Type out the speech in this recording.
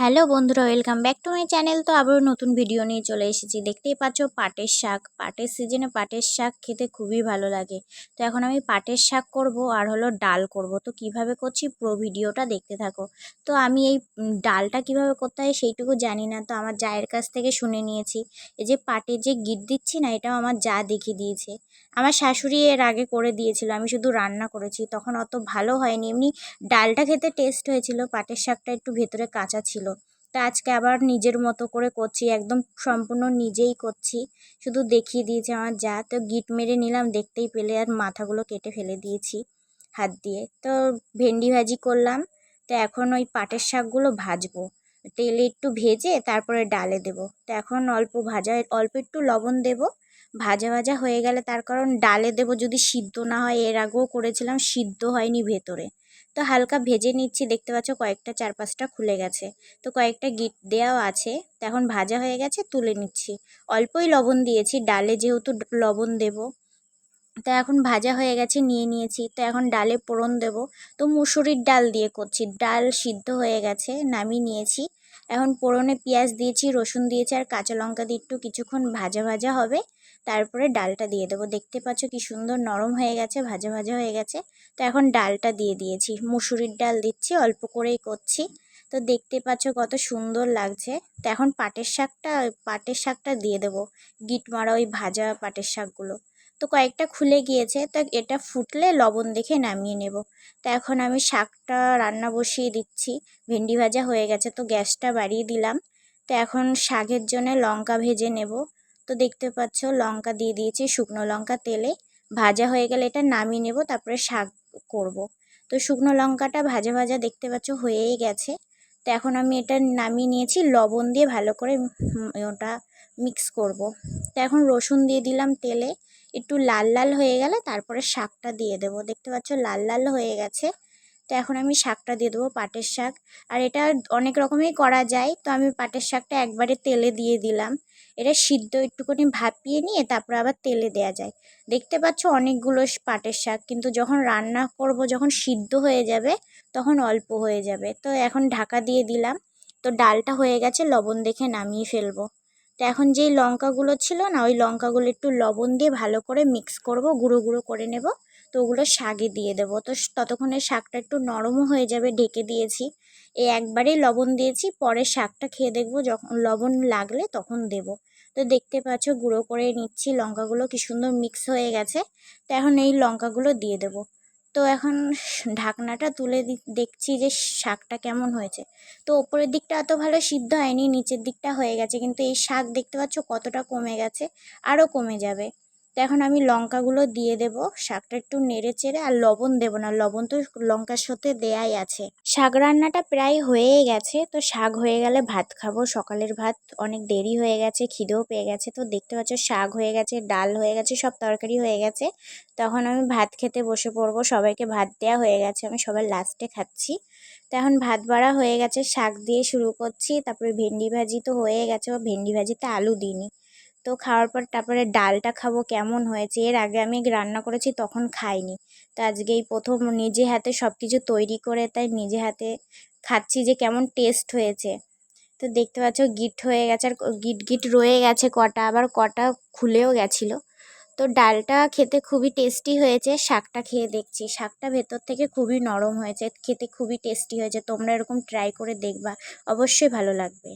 Hello বন্ধুরা, welcome back to my channel. তো আবারও নতুন ভিডিও নিয়ে চলে এসেছি। দেখতেই পাচ্ছ, পাটের শাক। পাটের সিজনে পাটের শাক খেতে খুবই ভালো লাগে। তো এখন আমি পাটের শাক করব আর হলো ডাল করব। তো কীভাবে করছি পুরো ভিডিওটা দেখতে থাকো। তো আমি এই ডালটা কীভাবে করতে হয় সেইটুকু জানি না। তো আমার জায়ের কাছ থেকে শুনে নিয়েছি। এই যে পাটে যে গিট দিচ্ছি না, এটাও আমার যা দেখিয়ে দিয়েছে। আমার শাশুড়ি এর আগে করে দিয়েছিল, আমি শুধু রান্না করেছি। তখন অত ভালো হয়নি। এমনি ডালটা খেতে টেস্ট হয়েছিল, পাটের শাকটা একটু ভেতরে কাঁচা ছিল। তা আজকে আবার নিজের মতো করে করছি, একদম সম্পূর্ণ নিজেই করছি। শুধু দেখিয়ে দিয়েছে আমার যা, তো গিট মেরে নিলাম, দেখতেই পেলে আর মাথাগুলো কেটে ফেলে দিয়েছি হাত দিয়ে। তো ভেন্ডি ভাজি করলাম, তো এখন ওই পাটের শাকগুলো ভাজবো। তেলে একটু ভেজে তারপরে ডালে দেব। তো এখন অল্প ভাজা, অল্প একটু লবণ দেব। ভাজা ভাজা হয়ে গেলে তার কারণ ডালে দেব যদি সিদ্ধ না হয়, এর আগেও করেছিলাম, সিদ্ধ হয়নি ভেতরে। তো হালকা ভেজে নিচ্ছি, দেখতে পাচ্ছ কয়েকটা চার পাঁচটা খুলে গেছে। তো কয়েকটা গিট দেওয়াও আছে, তো এখন ভাজা হয়ে গেছে, তুলে নিচ্ছি। অল্পই লবণ দিয়েছি, ডালে যেহেতু লবণ দেব। তো এখন ভাজা হয়ে গেছে, নিয়ে নিয়েছি। তো এখন ডালে পোড়ন দেব। তো মুসুরির ডাল দিয়ে করছি। ডাল সিদ্ধ হয়ে গেছে, নামিয়ে নিয়েছি। এখন পোড়নে পেঁয়াজ দিয়েছি, রসুন দিয়েছি আর কাঁচা লঙ্কা দিয়ে একটু কিছুক্ষণ ভাজা ভাজা হবে। তারপরে ডালটা দিয়ে দেবো। দেখতে পাচ্ছ কি সুন্দর নরম হয়ে গেছে, ভাজা ভাজা হয়ে গেছে। তো এখন ডালটা দিয়ে দিয়েছি। মুসুরির ডাল দিচ্ছি, অল্প করেই করছি। তো দেখতে পাচ্ছ কত সুন্দর লাগছে। তো এখন পাটের শাকটা পাটের শাকটা দিয়ে দেবো। গিট মারা ওই ভাজা পাটের শাকগুলো। তো কয়েকটা খুলে গিয়েছে। তো এটা ফুটলে লবণ দেখে নামিয়ে নেব। তো এখন আমি শাকটা রান্না বসিয়ে দিচ্ছি। ভেন্ডি ভাজা হয়ে গেছে, তো গ্যাসটা বাড়িয়ে দিলাম। তো এখন শাকের জন্য লঙ্কা ভেজে নেব। তো দেখতে পাচ্ছ, লঙ্কা দিয়ে দিয়েছি শুকনো লঙ্কা তেলে। ভাজা হয়ে গেলে এটা নামিয়ে নেব, তারপরে শাক করব। তো শুকনো লঙ্কাটা ভাজা ভাজা দেখতে পাচ্ছ হয়েই গেছে। তো এখন আমি এটা নামিয়ে নিয়েছি, লবণ দিয়ে ভালো করে ওটা মিক্স করব। তো এখন রসুন দিয়ে দিলাম তেলে। একটু লাল লাল হয়ে গেলে তারপরে শাকটা দিয়ে দেবো। দেখতে পাচ্ছ লাল লাল হয়ে গেছে। তো এখন আমি শাকটা দিয়ে দেবো পাটের শাক। আর এটা অনেক রকমই করা যায়। তো আমি পাটের শাকটা একবারে তেলে দিয়ে দিলাম। এটা সিদ্ধ একটুখানি ভাপিয়ে নিয়ে তারপর আবার তেলে দেওয়া যায়। দেখতে পাচ্ছ অনেকগুলো পাটের শাক। কিন্তু যখন রান্না করব, যখন সিদ্ধ হয়ে যাবে, তখন অল্প হয়ে যাবে। তো এখন ঢাকা দিয়ে দিলাম। তো ডালটা হয়ে গেছে, লবণ দেখে নামিয়ে ফেলব। তো এখন যেই লঙ্কাগুলো ছিল না, ওই লঙ্কাগুলো একটু লবণ দিয়ে ভালো করে মিক্স করব, গুঁড়ো গুঁড়ো করে নেব। তো ওগুলো শাকে দিয়ে দেবো। তো ততক্ষণে শাকটা একটু নরমও হয়ে যাবে, ঢেকে দিয়েছি। এই একবারেই লবণ দিয়েছি, পরে শাকটা খেয়ে দেখব যখন লবণ লাগলে তখন দেব। তো দেখতে পাচ্ছ গুঁড়ো করে নিচ্ছি, লঙ্কাগুলো কি সুন্দর মিক্স হয়ে গেছে। তো এখন এই লঙ্কাগুলো দিয়ে দেব। তো এখন ঢাকনাটা তুলে দেখছি যে শাকটা কেমন হয়েছে। তো ওপরের দিকটা এত ভালো সিদ্ধ হয়নি, নিচের দিকটা হয়ে গেছে, কিন্তু এই শাক দেখতে পাচ্ছ কতটা কমে গেছে আরও কমে যাবে। এখন আমি লঙ্কাগুলো দিয়ে দেব। শাকটা একটু নেড়ে চেড়ে আর লবণ দেব না। লবণ তো লঙ্কার সাথে দেয়াই আছে। শাক রান্নাটা প্রায় হয়েই গেছে। তো শাক হয়ে গেলে ভাত খাব। সকালের ভাত অনেক দেরি হয়ে গেছে, খিদেও পেয়ে গেছে। তো দেখতে পাচ্ছ শাক হয়ে গেছে, ডাল হয়ে গেছে, সব তরকারি হয়ে গেছে। তখন আমি ভাত খেতে বসে পড়ব। সবাইকে ভাত দেওয়া হয়ে গেছে। আমি সবার লাস্টে খাচ্ছি। তো এখন ভাত বাড়া হয়ে গেছে। শাক দিয়ে শুরু করছি। তারপরে ভেন্ডি ভাজি তো হয়ে গেছে। ভেন্ডি ভাজিতে আলু দিইনি। তো খাওয়ার পর তারপরে ডালটা খাব কেমন হয়েছে? এর আগে আমি রান্না করেছি, তখন খাইনি। তো আজকে এই প্রথম নিজে হাতে সব কিছু তৈরি করে তাই নিজে হাতে খাচ্ছি যে কেমন টেস্ট হয়েছে। তো দেখতে পাচ্ছ গিট হয়ে গেছে আর গিট গিট রয়ে গেছে কটা, আবার কটা খুলেও গেছিল। তো ডালটা খেতে খুবই টেস্টি হয়েছে, শাকটা খেয়ে দেখছি। শাকটা ভেতর থেকে খুবই নরম হয়েছে, খেতে খুবই টেস্টি হয়েছে। তোমরা এরকম ট্রাই করে দেখবা, অবশ্যই ভালো লাগবে।